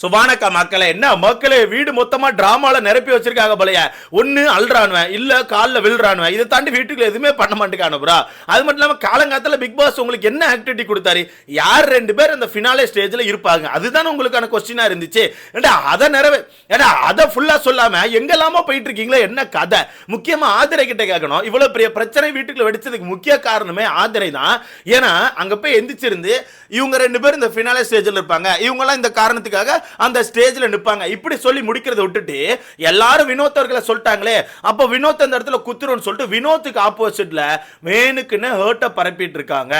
So வணக்கம் மக்களை என்ன மக்களே வீடு மொத்தமா டிராமால நிரப்பி வச்சிருக்காங்க போலைய. ஒன்னு அல்றானுவன் இல்ல காலில் விழுறானுவன். இதை தாண்டி வீட்டுக்குள்ள எதுவுமே பண்ண மாட்டேங்கானு ப்ரா அது மட்டும் இல்லாம காலங்காலத்துல பிக் பாஸ் உங்களுக்கு என்ன ஆக்டிவிட்டி கொடுத்தாரு? யார் ரெண்டு பேர் அந்த ஃபினாலே ஸ்டேஜ்ல இருப்பாங்க? அதுதான் உங்களுக்கான கொஸ்டினா இருந்துச்சு. ஏடா அதை நிறவு ஏடா அதை ஃபுல்லா சொல்லாம எங்கெல்லாமோ போயிட்டு இருக்கீங்களா என்ன கதை? முக்கியமா ஆதிரை கிட்ட கேட்கணும். இவ்வளவு பெரிய பிரச்சனை வீட்டுக்குள்ள வெடிச்சதுக்கு முக்கிய காரணமே ஆதிரை தான். ஏன்னா அங்க போய் எந்திரிச்சிருந்து இவங்க ரெண்டு பேரும் இந்த ஃபினாலே ஸ்டேஜ்ல இருப்பாங்க. இவங்கெல்லாம் இந்த காரணத்துக்காக அந்த ஸ்டேஜில் நிற்பாங்க இப்படி சொல்லி முடிக்கிறத விட்டுட்டு எல்லாரும் வினோத் அவர்களை சொல்லிட்டாங்களே. அப்போ வினோத் அந்த இடத்துல குத்துருன்னு சொல்லிட்டு வினோத்துக்கு ஆப்போசிட்ல வேணுக்குன்னு ஹேர்ட்டை பரப்பிட்டு இருக்காங்க.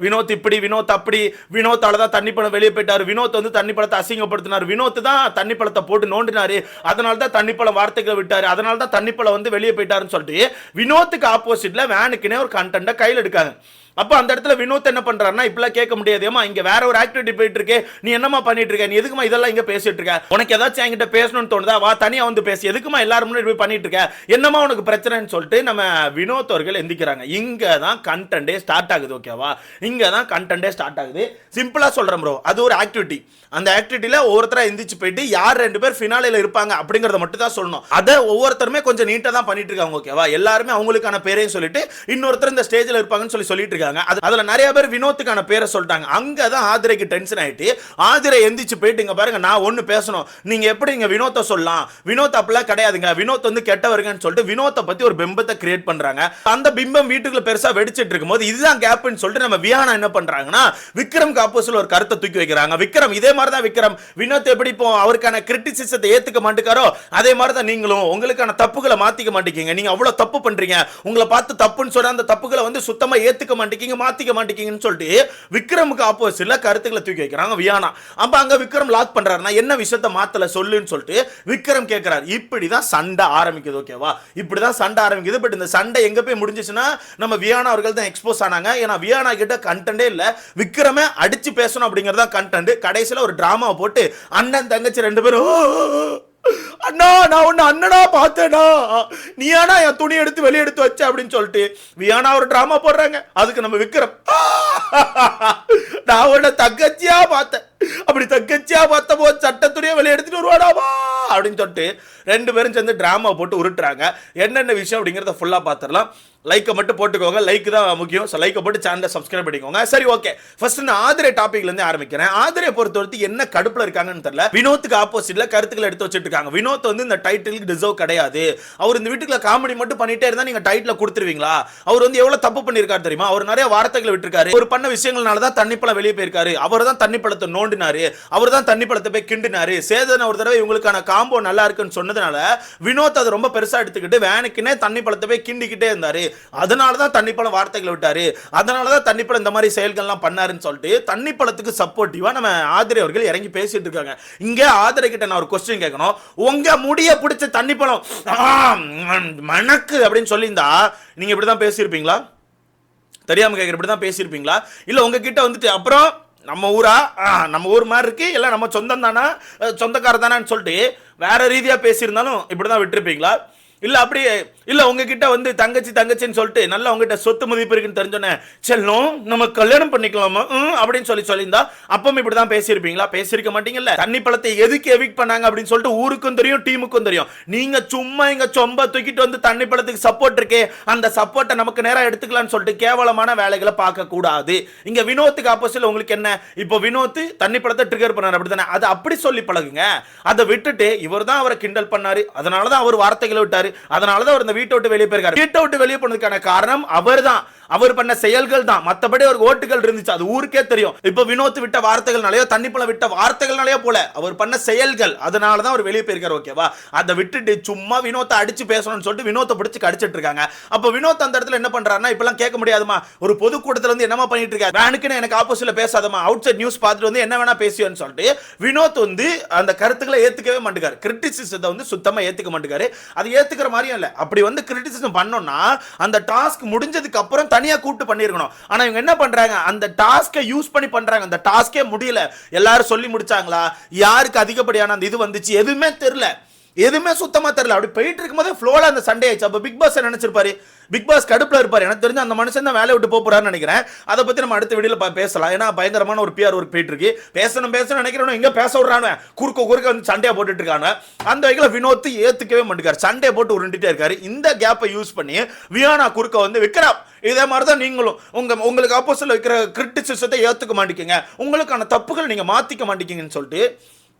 வினோத் இப்படி வினோத் அப்படி. வினோத்தால தான் தண்ணி பழம் வெளியே போயிட்டார். வினோத் வந்து தண்ணி பழத்தை அசிங்கப்படுத்தினார். வினோத் தான் தண்ணி பழத்தை போட்டு நோண்டினாரு. அதனால தான் தண்ணி பழம் வார்த்தைகளை விட்டார். அதனால தான் தண்ணி பழம் வந்து வெளியே போயிட்டாருன்னு சொல்லிட்டு வினோத்துக்கு ஆப்போசிட்ல வேனுக்குன்னே ஒரு கண்டென்ட்டை கையில் எடுக்காங்க. அப்போ அந்த இடத்துல வினோத் என்ன பண்ணுறாருன்னா இப்பெல்லாம் கேட்க முடியாது. ஏமா இங்க வேற ஒரு ஆக்டிவிட்டி போயிட்டு இருக்கே நீ என்னமா பண்ணிட்டு இருக்க நீ எதுக்குமா இதெல்லாம் இங்க பேசிட்டு இருக்க உனக்கு ஏதாச்சும் என்கிட்ட பேசணும்னு தோணுதா? வா தனியா வந்து பேசி. எதுக்குமா எல்லாரும் முன்னாடி போய் பண்ணிட்டு இருக்க என்னமா உனக்கு பிரச்சனைன்னு சொல்லிட்டு நம்ம வினோத் அவர்கள் எந்திக்கிறாங்க. இங்க தான் கண்டென்ட்டே ஸ்டார்ட் ஆகுது ஓகேவா இங்க தான் கண்டென்ட்டே ஸ்டார்ட் ஆகுது. சிம்பிளா சொல்றேன் ப்ரோ அது ஒரு ஆக்டிவிட்டி அந்த ஆக்டிவிட்டியில ஒவ்வொருத்தரா எந்திரிச்சு போயிட்டு யார் ரெண்டு பேர் ஃபினாலில இருப்பாங்க அப்படிங்கறத மட்டும் தான் சொல்லணும். அதை ஒவ்வொருத்தருமே கொஞ்சம் நீட்டா தான் பண்ணிட்டு இருக்காங்க ஓகேவா எல்லாருமே அவங்களுக்கான பேரையும் சொல்லிட்டு இன்னொருத்தர் இந்த ஸ்டேஜில் இருப்பாங்கன்னு சொல்லி சொல்லிட்டு இருக்காங்க. அது அதுல நிறைய பேர் வினோத்துக்கான பேரை சொல்லிட்டாங்க. அங்கே தான் ஆதிரைக்கு டென்ஷன் ஆயிட்டு ஆதிரை எந்திரிச்சு போயிட்டு இங்க பாருங்க நான் ஒன்று பேசணும். நீங்க எப்படி இங்க வினோத்தை சொல்லலாம்? வினோத் அப்படிலாம் கிடையாதுங்க. வினோத் வந்து கெட்டவருங்கன்னு சொல்லிட்டு வினோத்தை பத்தி ஒரு பிம்பத்தை கிரியேட் பண்றாங்க. அந்த பிம்பம் வீட்டுக்குள்ள பெருசா வெடிச்சிட்டு இருக்கும்போது இதுதான் கேப்னு சொல்லிட்டு நம்ம வியானா என்ன பண்றாங்கன்னா விக்ரம் காப்போஸ்ல ஒரு கருத்தை தூக்கி வைக்கிறாங்க. விக்ரம் இதே மாதிரி தான் விக்ரம். வினோத் எப்படி இப்போ அவருக்கான கிரிட்டிசிசத்தை ஏத்துக்க மாட்டேக்காரோ அதே மாதிரி தான் நீங்களும் உங்களுக்கான தப்புகளை மாத்திக்க மாட்டேங்க நீங்க அவ்வளவு தப்பு பண்றீங்க. உங்களை பார்த்து தப்புன்னு சொன்னா அந்த தப்புகளை வந்து சுத்தமா ஏத்துக்க மாட்டேங்க. மாத்திக்க மாட்டேங்கன்னு சொல்லிட்டு விக்ரமுக்கு ஆப்போசிட்ல கருத்துக்களை தூக்கி வைக்கிறாங்க வியானா. அப்ப அங்க விக்ரம் லாக் பண்றாருன்னா என்ன விஷயத்த மாத்தல சொல்லுன்னு சொல்லிட்டு விக்ரம் கேட்கிறாரு இப்படிதான் சண்டை ஆரம்பிக்குது ஓகேவா இப்படிதான் சண்டை ஆரம்பிக்குது. பட் இந்த சண்டை எங்க போய் முடிஞ்சிச்சுன்னா நம்ம வியானா அவர்கள் தான் எக்ஸ்போஸ் ஆனாங்க. ஏன்னா வியானா கிட்ட கண்டென்ட்டே இல்ல. விக்ரமே அடிச்சு பேசணும் அப்படிங்கறதா கண்டென்ட் கடைசியில ஒரு டிராமாவை போட்டு அண்ணன் தங்கச்சி ரெண்டு பேரும் அண்ணா நான் உன்னை அண்ணனா பார்த்தேனா? நீயானா என் துணி எடுத்து வெளியே எடுத்து வச்ச அப்படின்னு சொல்லிட்டு வியானா ஒரு டிராமா போடுறாங்க. அதுக்கு நம்ம விக்ரம். நான் உன்னை தங்கச்சியா பார்த்தேன். அப்படி தங்கச்சியா பார்த்த போது சட்ட துணியை வெளியே எடுத்துட்டு வருவாடாவா அப்படின்னு சொல்லிட்டு ரெண்டு பேரும் சேர்ந்து ட்ராமா போட்டு உருட்டுறாங்க. என்னென்ன விஷயம் அப்படிங்கிறத ஃபுல்லாக பார்த்துடலாம் லைக்கை மட்டும் போட்டுக்கோங்க. லைக் தான் முக்கியம். ஸோ லைக்கை போட்டு சேனலை சப்ஸ்கிரைப் பண்ணிக்கோங்க. சரி ஓகே ஃபர்ஸ்ட் நான் ஆதிரை டாபிக்ல ஆரம்பிக்கிறேன். ஆதிரை பொறுத்தவரைக்கும் என்ன கடுப்பில் இருக்காங்கன்னு தெரியல. வினோத்துக்கு ஆப்போசிட்டில் கருத்துக்களை எடுத்து வச்சுட்டு இருக்காங்க வினோத் வந்து இந்த டைட்டிலுக்கு டிசர்வ் கிடையாது. அவர் இந்த வீட்டுக்குள்ள காமெடி மட்டும் பண்ணிட்டே இருந்தால் நீங்கள் டைட்டில் கொடுத்துருவீங்களா? அவர் வந்து எவ்வளோ தப்பு பண்ணியிருக்காரு தெரியுமா? அவர் நிறைய வார்த்தைகளை விட்டுருக்காரு. அவர் பண்ண விஷயங்கள்னால தான் தண்ணி பழம் வெளியே போயிருக்காரு. அவர் தான் தண்ணி பழத்தை நோண்டினாரு. அவர் தான் தண்ணி பழத்தை போய் கிண்டினாரு. சேதன் ஒரு தடவை இவங்களுக்கான காம்போ நல்லா இருக்குன்னு சொன்னதுனால வினோத் அதை ரொம்ப பெருசா எடுத்துக்கிட்டு வேனுக்குன்னே தண்ணி பழத்தை போய் கிண்டிக்கிட்டே இருந்தாரு. அதனால தான் தண்ணி பழம் வார்த்தைகளை விட்டாரு. அதனால தான் தண்ணி பழம் இந்த மாதிரி செயல்கள்லாம் பண்ணாருன்னு சொல்லிட்டு தண்ணி பழத்துக்கு சப்போர்ட்டிவாக நம்ம ஆதிரை அவர்கள் இறங்கி பேசிட்டு இருக்காங்க. இங்கே ஆதிரை கிட்ட நான் ஒரு கொஸ்டின் கேட்கணும். உங்க முடிய பிடிச்ச தண்ணி பழம் மணக்கு அப்படின்னு சொல்லியிருந்தா நீங்க இப்படிதான் பேசியிருப்பீங்களா? தெரியாமல் கேட்குற இப்படி தான் பேசியிருப்பீங்களா? இல்லை உங்ககிட்ட வந்துட்டு அப்புறம் நம்ம ஊரா? ஆ, நம்ம ஊர் மாதிரி இருக்கு. இல்லை நம்ம சொந்தம் தானா? சொந்தக்கார தானான்னு சொல்லிட்டு வேற ரீதியாக பேசியிருந்தாலும் இப்படி தான் விட்டுருப்பீங்களா? இல்லை அப்படியே இல்லை உங்ககிட்ட வந்து தங்கச்சி தங்கச்சின்னு சொல்லிட்டு நல்லா உங்ககிட்ட சொத்து மதிப்பு இருக்குன்னு தெரிஞ்சோன்னே செல்லும் நம்ம கல்யாணம் பண்ணிக்கலாமா? ம், அப்படின்னு சொல்லி சொல்லியிருந்தா அப்பவும் இப்படி தான் பேசியிருப்பீங்களா? பேசியிருக்க மாட்டீங்கல்ல? தண்ணி பழத்தை எதுக்கு எவிக் பண்ணாங்க அப்படின்னு சொல்லிட்டு ஊருக்கும் தெரியும் டீமுக்கும் தெரியும். நீங்க சும்மா இங்க சொம்ப தூக்கிட்டு வந்து தண்ணி பழத்துக்கு சப்போர்ட் இருக்கே அந்த சப்போர்ட்டை நமக்கு நேரம் எடுத்துக்கலாம்னு சொல்லிட்டு கேவலமான வேலைகளை பார்க்க கூடாது. இங்க வினோத்துக்கு ஆப்போசிட்ல உங்களுக்கு என்ன? இப்போ வினோத் தண்ணி பழத்தை ட்ரிகர் பண்ணார் அப்படிதானே அது அப்படி சொல்லி பழகுங்க. அதை விட்டுட்டு இவர் தான் அவரை கிண்டல் பண்ணாரு. அதனால தான் அவர் வார்த்தைகளை விட்டாரு. அதனால தான் அவர் இந்த வீட்டை விட்டு வெளியே போயிருக்காரு. வீட்டை விட்டு வெளியே போனதுக்கான காரணம் அவர்தான். அவர் பண்ண செயல்கள் தான் மற்றபடி அவருக்கு ஓட்டுகள் இருந்துச்சு. அது ஊருக்கே தெரியும். இப்போ வினோத் விட்ட வார்த்தைகள்னாலயோ தண்ணி பழம் விட்ட வார்த்தைகள்னாலயோ போல அவர் பண்ண செயல்கள் அதனால தான் அவர் வெளியே போயிருக்காரு ஓகேவா அதை விட்டுட்டு சும்மா வினோத்தை அடிச்சு பேசணும்னு சொல்லிட்டு வினோத்தை பிடிச்சி கடிச்சிட்டு இருக்காங்க. அப்போ வினோத் அந்த இடத்துல என்ன பண்றாருன்னா இப்பெல்லாம் கேட்க முடியாதுமா? ஒரு பொதுக்கூட்டத்துல வந்து என்னமா பண்ணிட்டு இருக்காரு வேனுக்குன்னு எனக்கு ஆப்போசிட்ல பேசாதமா அவுட் சைட் நியூஸ் பார்த்துட்டு வந்து என்ன வேணா பேசியோன்னு சொல்லிட்டு வினோத் வந்து அந்த கருத்துக்களை ஏத்துக்கவே மாட்டேங்காரு. கிரிட்டிசிசத்தை வந்து சுத்தமா ஏத்துக்க மாட்டேங்காரு. அது ஏத்துக்கிற மாதிரியும் இல்லை. அப்படி வந்து கிரிட்டிசிசம் பண்ணோம்னா அந்த டாஸ்க் முடிஞ்சதுக்கு அப்புறம் தனியா கூப்பிட்டு பண்ணிருக்கணும். ஆனா இவங்க என்ன பண்றாங்க? அந்த டாஸ்கை யூஸ் பண்ணி பண்றாங்க. அந்த டாஸ்கே முடியல. எல்லாரும் சொல்லி முடிச்சாங்களா? யாருக்கு அதிகப்படியான அந்த இது வந்துச்சு? எதுவுமே தெரியல. எதுவுமே சுத்தமா தெரியல. அப்படி போயிட்டு இருக்கும்போதே ஃப்ளோல அந்த சண்டே ஆயிடுச்சு அப்போ பிக் பாஸ் நினைச்சிருப்பாரு? பிக் பாஸ் கடுப்பில் இருப்பார். எனக்கு தெரிஞ்சு அந்த மனுஷன் தான் வேலையை விட்டு போகிறான்னு நினைக்கிறேன். அதை பற்றி நம்ம அடுத்த வீடியோல பேசலாம். ஏன்னா பயங்கரமான ஒரு பிஆர் ஒர்க் போயிட்டு இருக்கு. பேசணும் பேசணும் நினைக்கிறவங்க எங்கே பேச விட்றானு குறுக்க குறுக்க வந்து சண்டையை போட்டுட்டு இருக்காங்க அந்த வகையில் வினோத்து ஏற்றுக்கவே மாட்டேங்காரு சண்டையை போட்டு உருண்டுட்டே இருக்காரு. இந்த கேப்பை யூஸ் பண்ணி வியானா குறுக்க வந்து விக்ரம் இதே மாதிரி தான் நீங்களும். உங்க உங்களுக்கு ஆப்போசிட்ல வைக்கிற கிரிட்டிசிசத்தை ஏற்றுக்க மாட்டேங்க உங்களுக்கான தப்புகள் நீங்கள் மாற்றிக்க மாட்டேங்கன்னு சொல்லிட்டு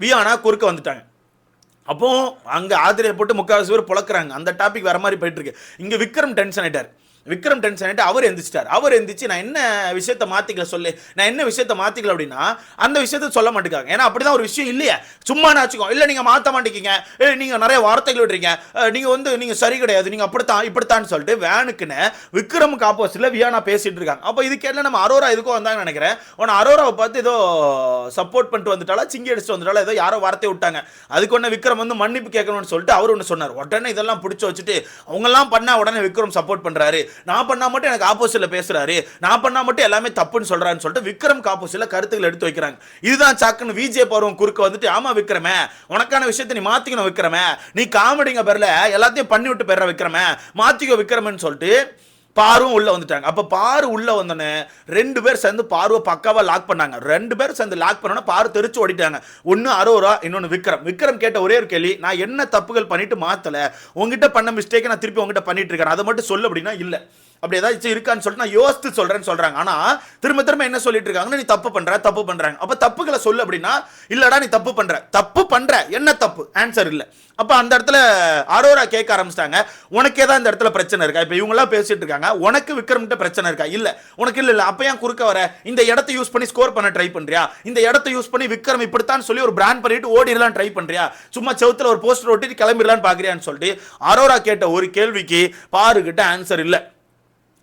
வியானா குறுக்க வந்துட்டாங்க. அப்போ அங்கே ஆதிரியை போட்டு முக்கால்வாசி பேர் புழக்கிறாங்க. அந்த டாபிக் வர மாதிரி போயிட்டு இருக்கு. விக்ரம் டென்ஷன் ஆயிட்டார். விக்ரம் டென்ஷன் ஆகிட்டு அவர் எந்திரிச்சிட்டார். அவர் எந்திரிச்சு நான் என்ன விஷயத்த மாற்றிக்கல சொல்லு நான் என்ன விஷயத்த மாற்றிக்கல அப்படின்னா அந்த விஷயத்த சொல்ல மாட்டேங்காங்க ஏன்னா அப்படிதான் ஒரு விஷயம் இல்லையே. சும்மா நாச்சுக்கோ இல்லை நீங்கள் மாற்ற மாட்டேங்க ஏ நீங்கள் நிறைய வார்த்தைகள் விடுறீங்க நீங்கள் வந்து நீங்கள் சரி கிடையாது. நீங்கள் அப்படித்தான் இப்படித்தான் சொல்லிட்டு வேனுக்குன்னு விக்ரமுக்கு ஆப்போசிட்டில் வியானா பேசிகிட்டு இருக்காங்க. அப்போ இதுக்கு என்ன நம்ம அரோரா இதுக்கும் வந்தாங்கன்னு நினைக்கிறேன். உன அரோராவை பார்த்து ஏதோ சப்போர்ட் பண்ணிட்டு வந்துட்டாலா சிங்கி அடிச்சுட்டு வந்துட்டாலா ஏதோ யாரோ வார்த்தை விட்டாங்க. அதுக்கு ஒன்று விக்ரம் வந்து மன்னிப்பு கேட்கணும்னு சொல்லிட்டு அவர் ஒன்று சொன்னார். உடனே இதெல்லாம் பிடிச்சி வச்சுட்டு அவங்கெல்லாம் பண்ணால் உடனே விக்ரம் சப்போர்ட் பண்ணுறாரு நான் பண்ணா மட்டும் எனக்கு ஆப்போசிட்ல பேசுறாரு. நான் பண்ணா மட்டும் எல்லாமே தப்புன்னு சொல்றாருன்னு சொல்லிட்டு விக்ரம் ஆப்போசிட்ல கருத்துக்கள் எடுத்து வைக்கிறாங்க. இதுதான் சாக்குன்னு விஜே பருவம் குறுக்க வந்துட்டு ஆமா விக்ரமே உனக்கான விஷயத்தை நீ மாத்திக்கணும் விக்ரமே. நீ காமெடிங்க பேர்ல எல்லாத்தையும் பண்ணி விட்டு பெற விக்ரமே மாத்திக்கோ விக்ரமன்னு சொல்லிட்டு பாரும் உள்ள வந்துட்டாங்க. அப்ப பாரு உள்ள வந்தோடனே ரெண்டு பேர் சேர்ந்து பார்வை பக்காவா லாக் பண்ணாங்க. ரெண்டு பேர் சேர்ந்து லாக் பண்ணோன்னா பாரு தெரிச்சு ஓடிட்டாங்க. ஒன்னு அரோரா இன்னொன்னு விக்ரம். விக்ரம் கேட்ட ஒரே ஒரு கேள்வி நான் என்ன தப்புகள் பண்ணிட்டு மாத்தல? உங்ககிட்ட பண்ண மிஸ்டேக்கை நான் திருப்பி உங்ககிட்ட பண்ணிட்டு இருக்கேன். அதை மட்டும் சொல்லு அப்படின்னா இல்லை. அப்படி ஏதாச்சும் இருக்கான்னு சொல்லிட்டு நான் யோசித்து சொல்றேன்னு சொல்றாங்க. ஆனா திரும்ப திரும்ப என்ன சொல்லிட்டு இருக்காங்கன்னா நீ தப்பு பண்ற தப்பு பண்றாங்க. அப்ப தப்புகளை சொல்லு அப்படின்னா இல்லடா நீ தப்பு பண்ற. தப்பு பண்ற என்ன தப்பு? ஆன்சர் இல்ல. அப்ப அந்த இடத்துல அரோரா கேட்க ஆரம்பிச்சிட்டாங்க. உனக்கே தான் இந்த இடத்துல பிரச்சனை இருக்கா? இப்ப இவங்க எல்லாம் பேசிட்டு இருக்காங்க. உனக்கு விக்ரம்கிட்ட பிரச்சனை இருக்கா? இல்ல. உனக்கு இல்ல இல்ல. அப்ப ஏன் குறுக்க வர? இந்த இடத்த யூஸ் பண்ணி ஸ்கோர் பண்ண ட்ரை பண்றியா? இந்த இடத்த யூஸ் பண்ணி விக்ரம் இப்படித்தான் சொல்லி ஒரு பிராண்ட் பண்ணிட்டு ஓடிடலாம் ட்ரை பண்றியா? சும்மா செவுத்துல ஒரு போஸ்டர் ஒட்டிட்டு கிளம்பிடலான்னு பாக்குறியான்னு சொல்லிட்டு அரோரா கேட்ட ஒரு கேள்விக்கு பாருகிட்ட ஆன்சர் இல்லை.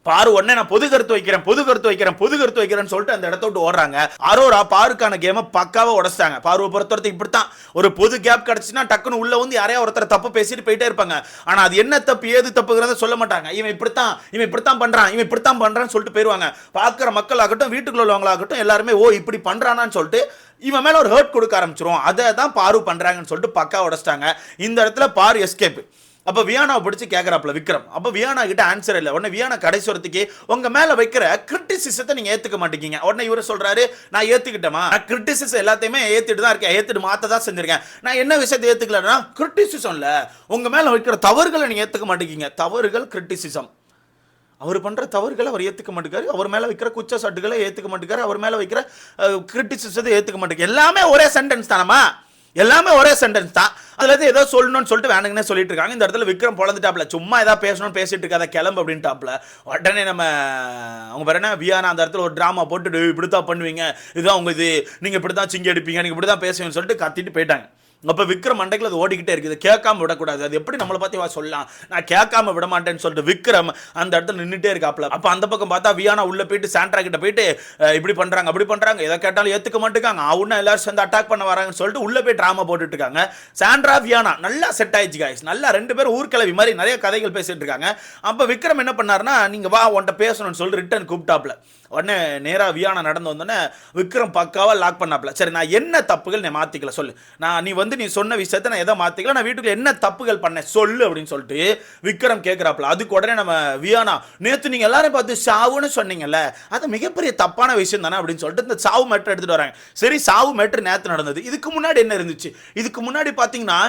பாரு உடனே நான் பொது கருத்து வைக்கிறேன் பொது கருத்து வைக்கிறேன் பொது கருத்து வைக்கிறேன்னு சொல்லிட்டு அந்த இடத்த விட்டு ஓடுறாங்க. அரோரா பாருக்கான கேமை பக்காவா உடைச்சிட்டாங்க. பாருவை பொறுத்தவரைக்கும் இப்படித்தான். ஒரு பொது கேப் கிடச்சுன்னா டக்குன்னு உள்ள வந்து யாரையா ஒருத்தர் தப்பு பேசிட்டு போயிட்டே இருப்பாங்க. ஆனா அது என்ன தப்பு ஏது தப்புங்கிறத சொல்ல மாட்டாங்க. இவன் இப்படித்தான் இவன் இப்படித்தான் பண்றான் இவன் இப்படித்தான் பண்றான்னு சொல்லிட்டு போயிருவாங்க. பார்க்குற மக்கள் ஆகட்டும் வீட்டுக்குள்ள உள்ளவங்களாகட்டும் எல்லாருமே ஓ இப்படி பண்றானான்னு சொல்லிட்டு இவன் மேல ஒரு ஹர்ட் கொடுக்க ஆரம்பிச்சிரும் அதை தான் பாரு பண்றாங்கன்னு சொல்லிட்டு பக்கா உடச்சிட்டாங்க. இந்த இடத்துல பாரு எஸ்கேப் அப்போ வியானாவை பிடிச்சி கேட்குறாப்புல விக்ரம். அப்போ வியானா கிட்ட ஆன்சர் இல்லை. உடனே வியானா கடைசி வரத்துக்கு மேலே மேல வைக்கிற கிரிட்டிசிசத்தை நீங்கள் ஏற்றுக்க மாட்டேங்கிங்க உடனே இவர் சொல்கிறாரு நான் ஏற்றுக்கிட்டேமா நான் கிரிட்டிசிசம் எல்லாத்தையுமே ஏற்றுட்டு தான் இருக்கேன். ஏற்றுட்டு மாற்ற தான் செஞ்சிருக்கேன். நான் என்ன விஷயத்தை ஏற்றுக்கலன்னா கிரிட்டிசிசம் இல்லை. உங்கள் மேலே வைக்கிற தவறுகளை நீங்கள் ஏற்றுக்க மாட்டேங்க தவறுகள் கிரிட்டிசிசம் அவர் பண்ணுற தவறுகளை அவர் ஏற்றுக்க மாட்டேங்காரு அவர் மேலே வைக்கிற சட்டுகளை ஏற்றுக்க மாட்டேங்காரு அவர் மேலே வைக்கிற கிரிட்டிசிசத்தை ஏற்றுக்க மாட்டேங்க எல்லாமே ஒரே சென்டென்ஸ் தானம்மா? எல்லாமே ஒரே சென்டென்ஸ் தான். அதில் ஏதோ சொல்லணும்னு சொல்லிட்டு வேணுங்கன்னே சொல்லிட்டு இருக்காங்க. இந்த இடத்துல விக்ரம் பொழந்துட்டாப்ல. சும்மா ஏதாவது பேசணும்னு பேசிட்டு இருக்காத கிளம்பு அப்படின்ட்டாப்ல. உடனே நம்ம அவங்க பேர் என்ன? வியானா அந்த இடத்துல ஒரு ட்ராமா போட்டு இப்படி இப்படித்தான் பண்ணுவீங்க. இதுதான் உங்க இது. நீங்க இப்படித்தான் சிங்கி அடிப்பீங்க. நீங்க இப்படிதான் பேசுவீங்கன்னு சொல்லிட்டு கத்திட்டு போயிட்டாங்க. அப்ப விக்ரம் மண்டைக்குள்ள அது ஓடிக்கிட்டே இருக்குது. கேட்காம விடக்கூடாது. அது எப்படி நம்மளை பத்தி வா சொல்லலாம். நான் கேட்காம விட மாட்டேன்னு சொல்லிட்டு விக்ரம் அந்த இடத்துல நின்றுட்டே இருக்காப்ல. அப்ப அந்த பக்கம் பார்த்தா வியானா உள்ள போயிட்டு சாண்ட்ரா கிட்ட போயிட்டு இப்படி பண்றாங்க அப்படி பண்றாங்க. எதை கேட்டாலும் ஏத்துக்க மாட்டேங்காங்க அவனும் எல்லாரும் சேர்ந்து அட்டாக் பண்ண வராங்கன்னு சொல்லிட்டு உள்ள போயிட்டு டிராமா போட்டுட்டு இருக்காங்க சாண்ட்ரா வியானா நல்லா செட் ஆயிடுச்சு காய்ஸ் நல்லா ரெண்டு பேரும் ஊர்க்கிழவி மாதிரி நிறைய கதைகள் பேசிட்டு இருக்காங்க. அப்போ விக்ரம் என்ன பண்ணாருன்னா நீங்க வா உன்ட்ட பேசணும்னு சொல்லி ரிட்டர்ன் கூப்பிட்டாப்ல உடனே நேரா வியானா நடந்து வந்தோடனே விக்ரம் பக்காவாக லாக் பண்ணாப்ல சரி நான் என்ன தப்புகள் நான் மாற்றிக்கல சொல்லு. நான் நீ வந்து நீ சொன்ன விஷயத்த நான் எதை மாற்றிக்கல நான் வீட்டுக்குள்ள என்ன தப்புகள் பண்ணேன் சொல்லு அப்படின்னு சொல்லிட்டு விக்ரம் கேட்குறாப்ல அதுக்கு உடனே நம்ம வியானா நேற்று நீங்க எல்லாரும் பார்த்து சாவுன்னு சொன்னீங்கல்ல அது மிகப்பெரிய தப்பான விஷயம் தானே? அப்படின்னு சொல்லிட்டு இந்த சாவு மேட்ரு எடுத்துகிட்டு வராங்க. சரி சாவு மேட்ரு நேற்று நடந்தது. இதுக்கு முன்னாடி என்ன இருந்துச்சு? இதுக்கு முன்னாடி பார்த்தீங்கன்னா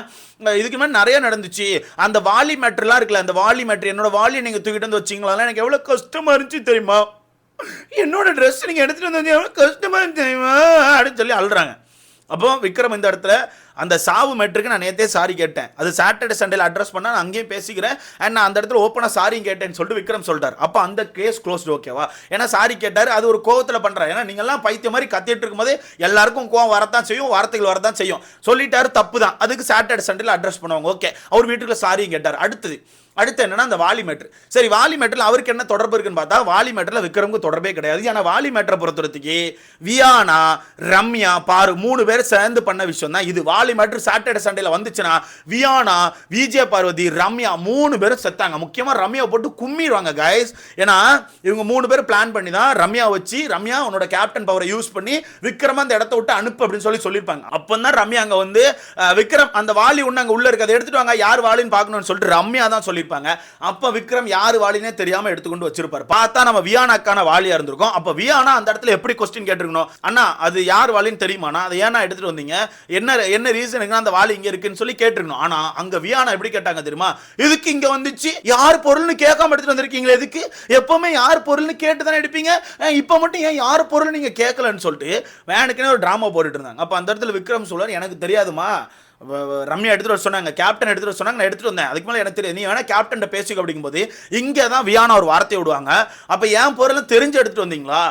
இதுக்கு முன்னாடி நிறைய நடந்துச்சு. அந்த வாலி மேட்ருலாம் இருக்குல்ல அந்த வாலி மேட்ரு என்னோட வாலியை நீங்கள் தூக்கிட்டு வந்து வச்சீங்களா? எனக்கு எவ்வளவு கஷ்டமா இருந்துச்சு தெரியுமா? என்னோட ட்ரெஸ் நீங்க எடுத்துட்டு வந்து எவ்வளவு கஷ்டமா இருந்துச்சு தெரியுமா? அப்படின்னு சொல்லி அழுறாங்க. அப்போ விக்ரம் இந்த இடத்துல அந்த சாவு மேட்ருக்கு நான் நேற்றே சாரி கேட்டேன். அது சாட்டர்டே சண்டேல அட்ரஸ் பண்ணால் நான் அங்கேயும் பேசிக்கிறேன். அண்ட் நான் அந்த இடத்துல ஓப்பனாக சாரியும் கேட்டேன்னு சொல்லிட்டு விக்ரம் சொல்லிட்டார் அப்போ அந்த கேஸ் க்ளோஸ்டு ஓகேவா ஏன்னா சாரி கேட்டார் அது ஒரு கோவத்தில் பண்ணுறாரு ஏன்னா நீங்கள்லாம் பைத்திய மாதிரி கத்திட்டு இருக்கும்போது எல்லாருக்கும் கோவம் வரத்தான் செய்யும் வார்த்தைகள் வரதான் செய்யும். சொல்லிட்டாரு தப்பு தான். அதுக்கு சாட்டர்டே சண்டேல அட்ரஸ் பண்ணுவாங்க. ஓகே அவர் வீட்டுக்குள்ள சாரியும் கேட்டார். அடுத்தது அடுத்து என்னன்னா அந்த வாலி மேட்ரு சரி வாலி மேட்டரில் அவருக்கு என்ன தொடர்பு இருக்குன்னு பார்த்தா வாலி மேட்டரில் விக்ரமுக்கு தொடர்பே கிடையாது. ஏன்னா வாலி மேட்டரை வியானா ரம்யா பாரு மூணு பேர் சேர்ந்து பண்ண விஷயம் தான் இது. வாலி மேட்ரு சாட்டர்டே சண்டேல வந்துச்சுன்னா வியானா விஜய பார்வதி ரம்யா மூணு பேரும் செத்தாங்க. முக்கியமாக ரம்யா போட்டு கும்மிடுவாங்க கைஸ் ஏன்னா இவங்க மூணு பேர் பிளான் பண்ணி தான் ரம்யா வச்சு ரம்யா உன்னோட கேப்டன் பவரை யூஸ் பண்ணி விக்ரம் அந்த இடத்த விட்டு அனுப்பு அப்படின்னு சொல்லி சொல்லியிருப்பாங்க. அப்போ தான் ரம்யா அங்கே வந்து விக்ரம் அந்த வாலி ஒன்று அங்கே உள்ள இருக்கு. அதை எடுத்துட்டு வாங்க. யார் வாலின்னு பார்க்கணும்னு சொல்லிட்டு ரம்யா தான் சொல்லி சொல்லியிருப்பாங்க அப்ப விக்ரம் யார் வாலினே தெரியாம எடுத்துக்கொண்டு வச்சிருப்பாரு. பார்த்தா நம்ம வியானாக்கான வாலியாக இருந்திருக்கும். அப்போ வியானா அந்த இடத்துல எப்படி கொஸ்டின் கேட்டிருக்கணும்? அண்ணா அது யார் வாலின்னு தெரியுமாண்ணா? அதை ஏன்னா எடுத்துட்டு வந்தீங்க? என்ன என்ன ரீசனுக்கு அந்த வாளி இங்க இருக்குன்னு சொல்லி கேட்டிருக்கணும். ஆனா அங்க வியானா எப்படி கேட்டாங்க தெரியுமா? இதுக்கு இங்க வந்துச்சு? யார் பொருள்னு கேட்காம எடுத்துட்டு வந்திருக்கீங்களே எதுக்கு? எப்பவுமே யார் பொருள்னு கேட்டு தானே எடுப்பீங்க இப்போ மட்டும் ஏன் யார் பொருள் நீங்க கேட்கலன்னு சொல்லிட்டு வேனுக்குன்னு ஒரு டிராமா போட்டுட்டு இருந்தாங்க. அப்போ அந்த இடத்துல விக்ரம் சொல்றாரு எனக்கு தெரியாதுமா. ரம்யா எடுத்துட்டு வர சொன்னாங்க. கேப்டன் எடுத்துட்டு வர சொன்னாங்க. நான் எடுத்துட்டு வந்தேன். அதுக்கு மேலே எனக்கு தெரியும் நீ வேணால் கேப்டன் பேசிக்க அப்படிங்கும்போது இங்கே தான் வியானா ஒரு வார்த்தை விடுவாங்க. அப்போ என் பொருள் தெரிஞ்சு எடுத்துகிட்டு வந்தீங்களா?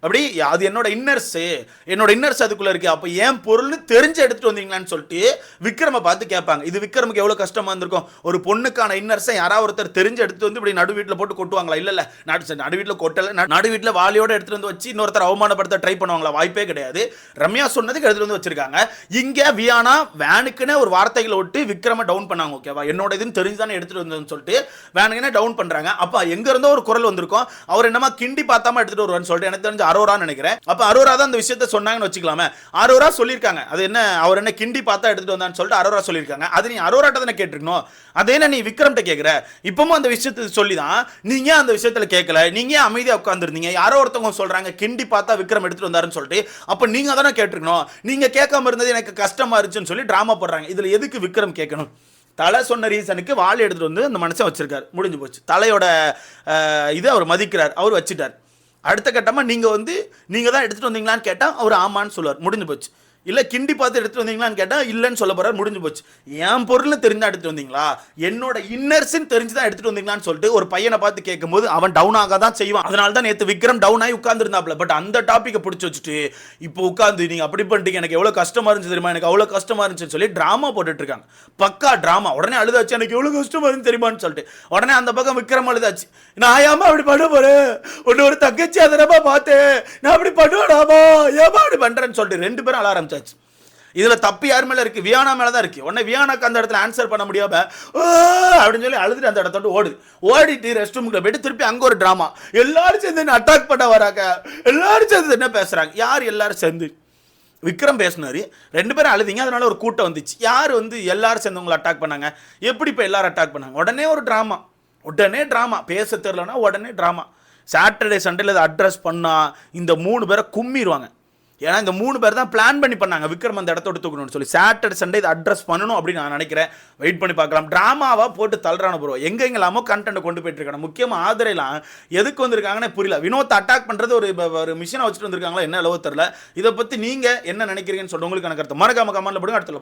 அப்படி அது என்னோட இன்னர்ஸு என்னோட இன்னர்ஸ் அதுக்குள்ள இருக்கு. அப்போ ஏன் பொருள்னு தெரிஞ்சு எடுத்துட்டு வந்தீங்களான்னு சொல்லிட்டு விக்ரமை பார்த்து கேட்பாங்க. இது விக்ரமுக்கு எவ்வளோ கஷ்டமா இருந்திருக்கும்? ஒரு பொண்ணுக்கான இன்னர்ஸை யாராவது ஒருத்தர் தெரிஞ்சு எடுத்து வந்து இப்படி நடு வீட்டில் போட்டு கொட்டுவாங்களா? இல்ல இல்லை. நடு நடு வீட்டில் கொட்டல. நடு- வீட்டில் வாலியோட எடுத்துட்டு வந்து வச்சு இன்னொருத்தர் அவமானப்படுத்த ட்ரை பண்ணுவாங்களா? வாய்ப்பே கிடையாது. ரம்யா சொன்னதுக்கு எடுத்துட்டு வந்து வச்சிருக்காங்க. இங்க வியானா வேனுக்குன்னு ஒரு வார்த்தைகளை விட்டு விக்ரம டவுன் பண்ணாங்க ஓகேவா என்னோட இதுன்னு தெரிஞ்சு தானே எடுத்துட்டு வந்ததுன்னு சொல்லிட்டு வேனுக்குன்னு டவுன் பண்றாங்க. அப்போ எங்க இருந்தோ ஒரு குரல் வந்திருக்கும். அவர் என்னமா கிண்டி பார்த்தாம எடுத்துட்டு வருவான்னு சொல்லிட்டு எனக்கு தெரிஞ்சு அரோரான்னு நினைக்கிறேன். அப்போ அரோரா தான் அந்த விஷயத்த சொன்னாங்கன்னு வச்சுக்கலாமே. அரோரா சொல்லியிருக்காங்க. அது என்ன அவர் என்ன கிண்டி பார்த்தா எடுத்துட்டு வந்தான்னு சொல்லிட்டு அரோரா சொல்லியிருக்காங்க. அது நீ அரோராட்ட தானே கேட்டிருக்கணும்? அதே என்ன நீ விக்ரம்கிட்ட கேட்குற இப்பவும் அந்த விஷயத்தை சொல்லி தான் நீங்க ஏன் அந்த விஷயத்தில் கேட்கல நீங்க அமைதியாக உட்காந்துருந்தீங்க யாரோ ஒருத்தவங்க சொல்றாங்க கிண்டி பார்த்தா விக்ரம் எடுத்துட்டு வந்தாருன்னு சொல்லிட்டு. அப்போ நீங்க தானே கேட்டிருக்கணும். நீங்க கேட்காம இருந்தது எனக்கு கஷ்டமா இருந்துச்சுன்னு சொல்லி ட்ராமா போடுறாங்க. இதுல எதுக்கு விக்ரம் கேட்கணும்? தலை சொன்ன ரீசனுக்கு வாள் எடுத்துட்டு வந்து அந்த மனுஷன் வச்சிருக்காரு. முடிஞ்சு போச்சு. தலையோட இதை அவர் மதிக்கிறார். அவர் வச்சிட்டார். அடுத்த கட்டமா நீங்க வந்து நீங்க தான் எடுத்துட்டு வந்தீங்களான்னு கேட்டா அவர் ஆமான்னு சொல்லுவார். முடிஞ்சு போச்சு. இல்லை கிண்டி பார்த்து எடுத்துட்டு வந்தீங்களான்னு கேட்டால் இல்லைன்னு சொல்ல போறாரு முடிஞ்சு போச்சு. என் பொருள்னு தெரிஞ்சா எடுத்துட்டு வந்தீங்களா? என்னோட இன்னர்ஸ்ன்னு தெரிஞ்சு தான் எடுத்துட்டு வந்தீங்களான்னு சொல்லிட்டு ஒரு பையனை பார்த்து கேட்கும்போது அவன் டவுன் ஆக தான் செய்வான். அதனால தான் நேற்று விக்ரம் டவுன் ஆகி உட்காந்துருந்தாப்ல பட் அந்த டாப்பிக்கை பிடிச்சி வச்சுட்டு இப்போ உட்காந்து நீங்க அப்படி பண்ணிட்டீங்க. எனக்கு எவ்வளவு கஷ்டமா இருந்துச்சு தெரியுமா? எனக்கு அவ்வளவு கஷ்டமா இருந்துச்சுன்னு சொல்லி ட்ராமா போட்டுட்ருக்காங்க பக்கா ட்ராமா உடனே அழுதாச்சு எனக்கு எவ்வளோ கஷ்டமா இருந்துச்சு தெரியுமான்னு சொல்லிட்டு. உடனே அந்த பக்கம் விக்ரம் அழுதாச்சு நான் ஏமா அப்படி பண்ண போகிறேன் ஒன்று ஒரு தங்கச்சி அதனமா பார்த்தேன். நான் அப்படி பண்ணுவேடாமா ஏமா அப்படி பண்ணுறேன்னு சொல்லிட்டு ரெண்டு பேரும் அலாரம் ஆரம்பிச்சாச்சு. இதில் தப்பு யார் மேலே இருக்கு? வியானா மேலே தான் இருக்குது உடனே வியானாக்கு அந்த இடத்துல ஆன்சர் பண்ண முடியாம அப்படின்னு சொல்லி அழுதுட்டு அந்த இடத்தோட ஓடுது. ஓடிட்டு ரெஸ்ட் ரூமுக்குள்ள போயிட்டு திருப்பி அங்கே ஒரு ட்ராமா எல்லாரும் சேர்ந்து என்ன அட்டாக் பண்ண வராங்க? எல்லாரும் சேர்ந்து என்ன பேசுகிறாங்க யார் எல்லாரும் சேர்ந்து? விக்ரம் பேசினார். ரெண்டு பேரும் அழுதிங்க. அதனால ஒரு கூட்டம் வந்துச்சு. யார் வந்து எல்லாரும் சேர்ந்து உங்களை அட்டாக் பண்ணாங்க? எப்படி இப்போ எல்லாரும் அட்டாக் பண்ணாங்க? உடனே ஒரு ட்ராமா உடனே ட்ராமா பேச தெரிலனா உடனே ட்ராமா சாட்டர்டே சண்டேல இதை அட்ரஸ் பண்ணால் இந்த மூணு பேரை கும்மிடுவாங்க ஏன்னா இந்த மூணு பேர் தான் பிளான் பண்ணி பண்ணாங்க. விக்ரம் அந்த இடத்த எடுத்துக்கணும்னு தூக்கணும்னு சொல்லி. சாட்டர்டே சண்டே இதை அட்ரஸ் பண்ணணும் அப்படின்னு நான் நினைக்கிறேன். வெயிட் பண்ணி பார்க்கலாம். ட்ராமாவாக போட்டு தள்ளுறான ப்ரோ எங்க எங்கெல்லாமோ கண்டென்ட் கொண்டு போயிட்டு இருக்காங்க முக்கியமாக ஆதரைலாம் எதுக்கு வந்திருக்காங்கன்னு புரியல. வினோத் அட்டாக் பண்ணுறது ஒரு ஒரு மிஷினை வச்சுட்டு வந்திருக்காங்களா என்ன அளவு தெரியல. இதை பத்தி நீங்க என்ன நினைக்கிறீங்கன்னு சொல்லிட்டு உங்களுக்கு எனக்கு கருத்து. மறக்காம கமெண்ட்ல போடுங்க. அடுத்த